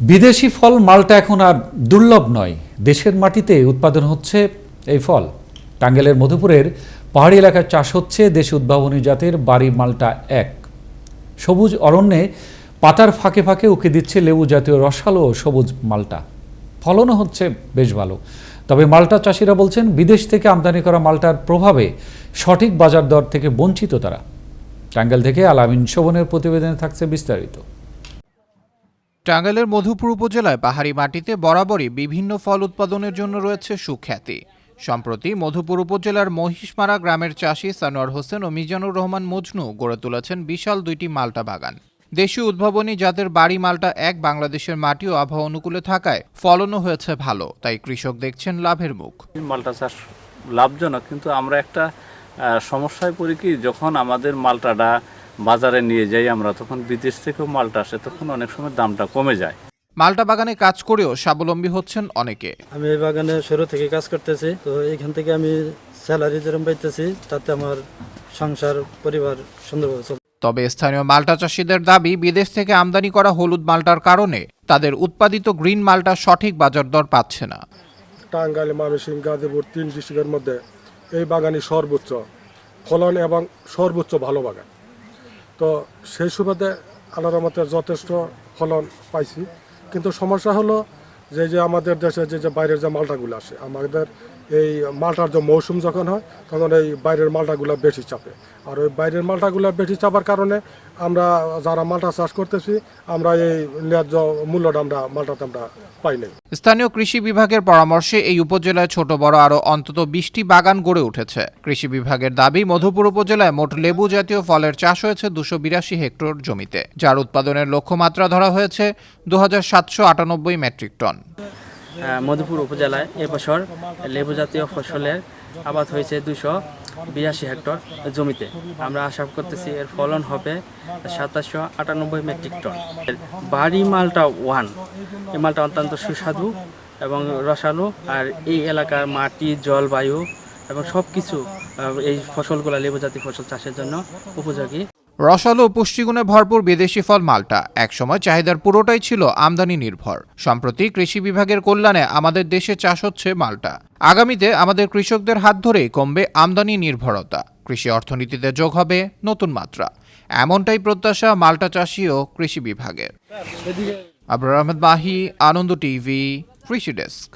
বিদেশি ফল মালটা এখন আর দুর্লভ নয়। দেশের মাটিতে উৎপাদন হচ্ছে এই ফল। টাঙ্গেলের মধুপুরের পাহাড়ি এলাকায় চাষ হচ্ছে দেশি উদ্ভাবনী জাতের বাড়ি মালটা এক। সবুজ অরণ্যে পাতার ফাঁকে ফাঁকে উকে দিচ্ছে লেবু জাতীয় রসালো সবুজ মালটা। ফলনও হচ্ছে বেশ ভালো। তবে মালটা চাষিরা বলছেন, বিদেশ থেকে আমদানি করা মালটার প্রভাবে সঠিক বাজার দর থেকে বঞ্চিত তারা। টাঙ্গাইল থেকে আলামিন শোভনের প্রতিবেদনে থাকছে বিস্তারিত। টাঙ্গাইলের মধুপুর উপজেলায় পাহাড়ি মাটিতে বরাবরই বিভিন্ন ফল উৎপাদনের জন্য রয়েছে সুখ্যাতি। সম্প্রতি মধুপুর উপজেলার মহিষমারা গ্রামের চাষি সানোয়ার হোসেন ও মিজানুর রহমান মজনু গড়ে তুলেছেন বিশাল দুইটি মালটা বাগান। দেশীয় উদ্ভাবনী জাতের বাড়ি মালটা এক, বাংলাদেশের মাটি ও আবহাওয়া অনুকূলে থাকায় ফলনও হয়েছে ভালো, তাই কৃষক দেখছেন লাভের মুখ। মালটা চাষ লাভজনক, কিন্তু আমরা একটা সমস্যায় পড়ি কি, যখন আমাদের মালটাটা বাজারে নিয়ে যাই আমরা তখন বিদেশ থেকেও মালটা আসে তখন অনেক সময় দামটা কমে যায়। মালটা বাগানে কাজ করেও স্বাবলম্বী হচ্ছেন অনেকে। আমি এই বাগানে শুরু থেকে কাজ করতেছি তো এখান থেকে আমি স্যালারি যেরকম পাইতেছি তাতে আমার সংসার পরিবার সুন্দরভাবে চলছে তবে স্থানীয় মাল্টা চাষিদের দাবি বিদেশ থেকে আমদানি করা হলুদ মালটার কারণে তাদের উৎপাদিত গ্রিন মালটা সঠিক বাজার দর পাচ্ছে না। টাঙ্গাইল ময়মনসিংহ গাজীপুর তিন ডিস্ট্রিক্টের মধ্যে এই বাগানই সর্বোচ্চ ফলন এবং সর্বোচ্চ ভালো বাগান। তো সেই সুবাদে আল্লাহর মতে যথেষ্ট ফলন পাইছি। কিন্তু সমস্যা হলো যে যে আমাদের দেশে যে যে বাইরের যে মালটাগুলো আসে, আমাদের এই মালটার যে মৌসুম যখন হয়, তখন এই বাইরের মালটাগুলো বেশি চাপে। আর ওই বাইরের মালটাগুলো বেশি চাপার কারণে আমরা যারা মালটা চাষ করতেছি, আমরা এই ন্যায্য মূল্যটা আমরা, মালটাতে আমরা পাই নাই। স্থানীয় কৃষি বিভাগের পরামর্শে এই উপজেলায় ছোট বড় আরও অন্তত বিশটি বাগান গড়ে উঠেছে। কৃষি বিভাগের দাবি, মধুপুর উপজেলায় মোট লেবু জাতীয় ফলের চাষ হয়েছে দুশো বিরাশি হেক্টর জমিতে, যার উৎপাদনের লক্ষ্যমাত্রা ধরা হয়েছে দু মেট্রিক টন। মধুপুর উপজেলায় এবছর লেবু জাতীয় ফসলের আবাদ হয়েছে দুশো বিরাশি হেক্টর জমিতে। আমরা আশা করতেছি এর ফলন হবে সাতাশশো আটানব্বই মেট্রিক টন। বাড়ি মালটা ওয়ান। এই মালটা অত্যন্ত সুস্বাদু এবং রসালো আর এই এলাকার মাটি জলবায়ু এবং সব কিছু এই ফসলগুলো লেবু জাতীয় ফসল চাষের জন্য উপযোগী। রসালো ও পুষ্টিগুণে ভরপুর বিদেশি ফল মালটা। একসময় চাহিদার পুরোটাই ছিল আমদানি নির্ভর। সম্প্রতি কৃষি বিভাগের কল্যাণে আমাদের দেশে চাষ হচ্ছে মালটা। আগামীতে আমাদের কৃষকদের হাত ধরেই কমবে আমদানি নির্ভরতা। কৃষি অর্থনীতিতে যোগ হবে নতুন মাত্রা। এমনটাই প্রত্যাশা মালটা চাষি ও কৃষি বিভাগের। আবরার আহমেদ মাহি, আনন্দ টিভি, কৃষি ডেস্ক।